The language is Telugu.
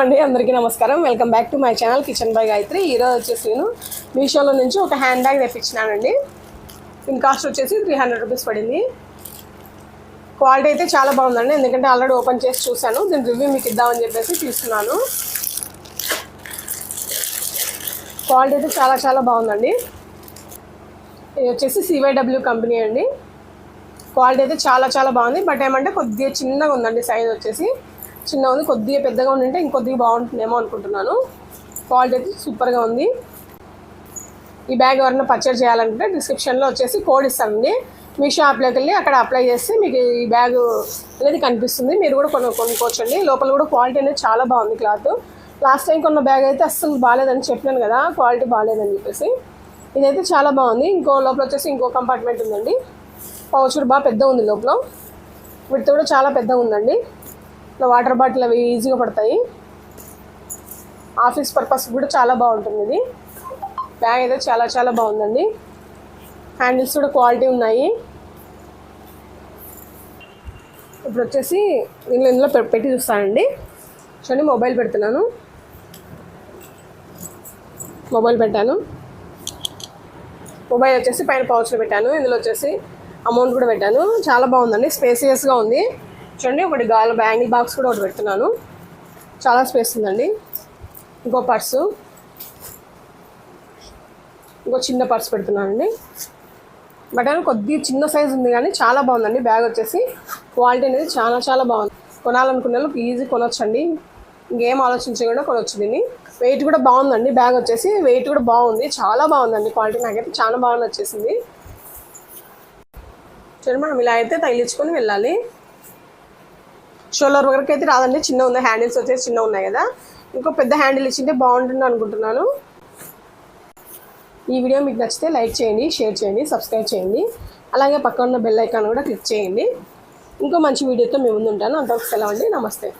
అండి అందరికీ నమస్కారం. Welcome back to my channel kitchen by Gayatri ఈరోజు వచ్చేసి నేను మీషోలో నుంచి ఒక హ్యాండ్ బ్యాగ్ తెప్పించినానండి. దీని కాస్ట్ వచ్చేసి త్రీ హండ్రెడ్ రూపీస్ పడింది. క్వాలిటీ అయితే చాలా బాగుందండి ఎందుకంటే ఆల్రెడీ ఓపెన్ చేసి చూశాను. దీని రివ్యూ మీకు ఇద్దామని చెప్పేసి తీసుకున్నాను క్వాలిటీ అయితే చాలా చాలా బాగుందండి. ఇది వచ్చేసి సివైడబ్ల్యూ కంపెనీ అండి. క్వాలిటీ అయితే చాలా చాలా బాగుంది బట్ ఏమంటే కొద్దిగా చిన్నగా ఉందండి సైజ్ వచ్చేసి. చిన్నగా ఉంది కొద్దిగా పెద్దగా ఉండింటే ఇంకొద్దిగా బాగుంటుందేమో అనుకుంటున్నాను. క్వాలిటీ అయితే సూపర్గా ఉంది. ఈ బ్యాగ్ ఎవరైనా పర్చేజ్ చేయాలనుకుంటే డిస్క్రిప్షన్లో వచ్చేసి కోడ్ ఇస్తానండి. మీ షాప్లోకి వెళ్ళి అక్కడ అప్లై చేస్తే మీకు ఈ బ్యాగ్ అనేది కనిపిస్తుంది. మీరు కూడా కొను కొనుక్కోవచ్చండి. లోపల కూడా క్వాలిటీ అనేది చాలా బాగుంది క్లాత్ లాస్ట్ టైం కొన్న బ్యాగ్ అయితే అస్సలు బాగాలేదని చెప్పినాను కదా క్వాలిటీ బాగాలేదని చెప్పేసి. ఇదైతే చాలా బాగుంది. ఇంకో లోపల వచ్చేసి ఇంకో కంపార్ట్మెంట్ ఉందండి. పౌచ్ బాగా పెద్ద ఉంది లోపల. వీటితో కూడా చాలా పెద్దగా ఉందండి. ఇట్లా వాటర్ బాటిల్ అవి ఈజీగా పడతాయి. ఆఫీస్ పర్పస్ కూడా చాలా బాగుంటుంది ఇది. బ్యాగ్ అయితే చాలా చాలా బాగుందండి. హ్యాండిల్స్ కూడా క్వాలిటీ ఉన్నాయి. ఇప్పుడు వచ్చేసి నేను ఇందులో పె- పెట్టి చూస్తానండి. చూడండి మొబైల్ పెడుతున్నాను. మొబైల్ పెట్టాను. మొబైల్ వచ్చేసి పైన పౌచ్లో పెట్టాను. ఇందులో వచ్చేసి అమౌంట్ కూడా పెట్టాను. చాలా బాగుందండి. స్పేసియస్గా ఉంది. చూడండి ఒకటి గాలి బ్యాంగిల్ బాక్స్ కూడా ఒకటి పెడుతున్నాను. చాలా స్పేస్ ఉందండి. ఇంకో పర్సు. ఇంకో చిన్న పర్స్ పెడుతున్నానండి. బట్ కొద్ది కొద్దిగా చిన్న సైజ్ ఉంది కానీ చాలా బాగుందండి. బ్యాగ్ వచ్చేసి క్వాలిటీ అనేది చాలా చాలా బాగుంది. కొనాలనుకునే వాళ్ళకి ఈజీ కొనొచ్చండి. ఇంకేం ఆలోచించకుండా కొనొచ్చు దీన్ని. వెయిట్ కూడా బాగుందండి. బ్యాగ్ వచ్చేసి వెయిట్ కూడా బాగుంది. చాలా బాగుందండి క్వాలిటీ. నాకైతే చాలా బాగా నచ్చేసింది. చూడండి మనం ఇలా అయితే తగిలించుకొని వెళ్ళాలి. షోల్డర్ వరకు అయితే రాదండి. చిన్న ఉంది. హ్యాండిల్స్ వచ్చేసి చిన్న ఉన్నాయి కదా. ఇంకో పెద్ద హ్యాండిల్ ఇచ్చింటే బాగుంటుంది అనుకుంటున్నాను. ఈ వీడియో మీకు నచ్చితే లైక్ చేయండి షేర్ చేయండి సబ్స్క్రైబ్ చేయండి. అలాగే పక్కన ఉన్న బెల్ ఐకాన్ కూడా క్లిక్ చేయండి. ఇంకో మంచి వీడియోతో మేము ముందు ఉంటాను. అంతవరకు సెలవు అండి. నమస్తే.